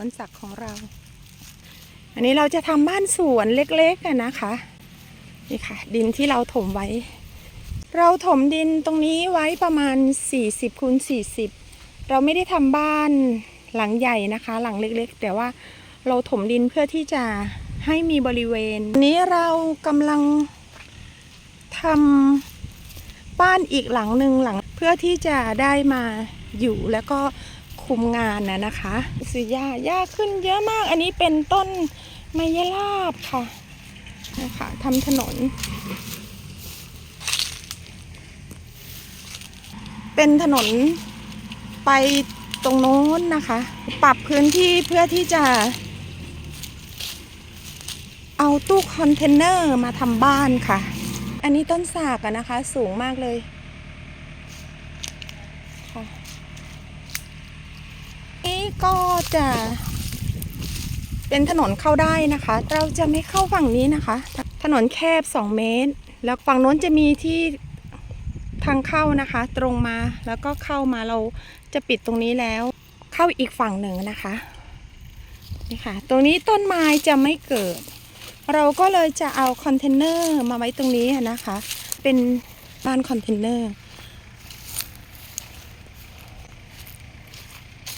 วนสักของเรา อันนี้เราจะทำบ้านสวนเล็กๆกันนะคะ นี่ค่ะ ดินที่เราถมไว้ เราถมดินตรงนี้ไว้ประมาณ 40คูณ40 เราไม่ได้ทำบ้านหลังใหญ่นะคะ หลังเล็กๆ แต่ว่าเราถมดินเพื่อที่จะให้มีบริเวณนนี้เรากำลังทำบ้านอีกหลังหนึ่งหลังเพื่อที่จะได้มาอยู่แล้วก็ คุมงานนะนะคะสีหญ้าหญ้าขึ้นเยอะมาก อันนี้เป็นต้นไมยลาบค่ะนะคะทำถนน เป็นถนนไปตรงโน้นนะคะ ปรับพื้นที่เพื่อที่จะ เอาตู้คอนเทนเนอร์มาทำบ้านค่ะ อันนี้ต้นสากอะนะคะ สูงมากเลยค่ะ จะเป็นถนนเข้าได้นะคะ เราจะไม่เข้าฝั่งนี้นะคะ ถนนแคบ 2 เมตร แล้วฝั่งโน้นจะมีที่ทางเข้านะคะ ตรงมาแล้วก็เข้ามาเราจะปิดตรงนี้แล้ว เข้าอีกฝั่งหนึ่งนะคะนี่ค่ะ ตรงนี้ต้นไม้จะไม่เกิด เราก็เลยจะเอาคอนเทนเนอร์มาไว้ตรงนี้นะคะ เป็นบ้านคอนเทนเนอร์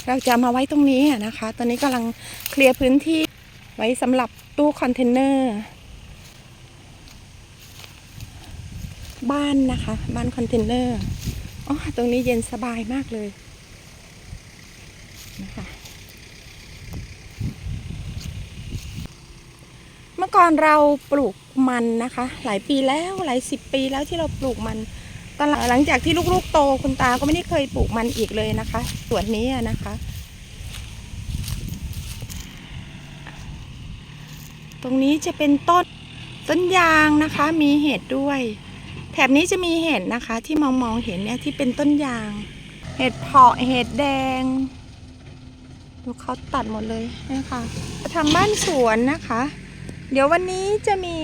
เราจะมาไว้ตรงนี้นะคะ ตอนนี้กำลังเคลียร์พื้นที่ไว้สำหรับตู้คอนเทนเนอร์ บ้านนะคะ บ้านคอนเทนเนอร์อ๋อตรงนี้เย็นสบายมากเลยนะคะเมื่อก่อนเราปลูกมันนะคะ หลายปีแล้วหลายสิบปีแล้วที่เราปลูกมัน ตอนหลังหลังจากที่ลูกๆโตคุณตาก็ไม่ได้เคยปลูกมันอีกเลยนะคะสวนนี้นะคะ ตรงนี้จะเป็นต้นต้นยางนะคะ มีเห็ดด้วย แถบนี้จะมีเห็ดนะคะ ที่มองมองเห็นเนี่ยที่เป็นต้นยาง เห็ดเพาะเห็ดแดงดูเขาตัดหมดเลยนะคะทำบ้านสวนนะคะ เดี๋ยววันนี้จะมี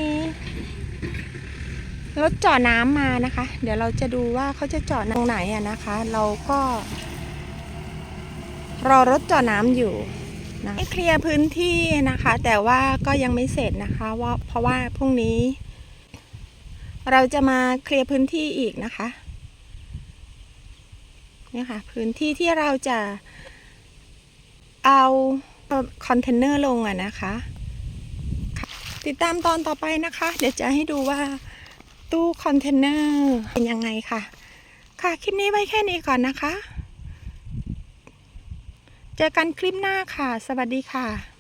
รถเจาะน้ำมานะคะ เดี๋ยวเราจะดูว่าเขาจะเจาะตรงไหนอะนะคะ เราก็ รอรถเจาะน้ำอยู่นะเคลียร์พื้นที่นะคะ แต่ว่าก็ยังไม่เสร็จนะคะว่าเพราะว่าพรุ่งนี้ เราจะมาเคลียร์พื้นที่อีกนะคะนี่ค่ะ พื้นที่ที่เราจะเอาคอนเทนเนอร์ลงอะนะคะ ติดตามตอนต่อไปนะคะ เดี๋ยวจะให้ดูว่า ตู้คอนเทนเนอร์เป็นยังไงค่ะ ค่ะ คลิปนี้ไว้แค่นี้ก่อนนะคะ เจอกันคลิปหน้าค่ะ สวัสดีค่ะ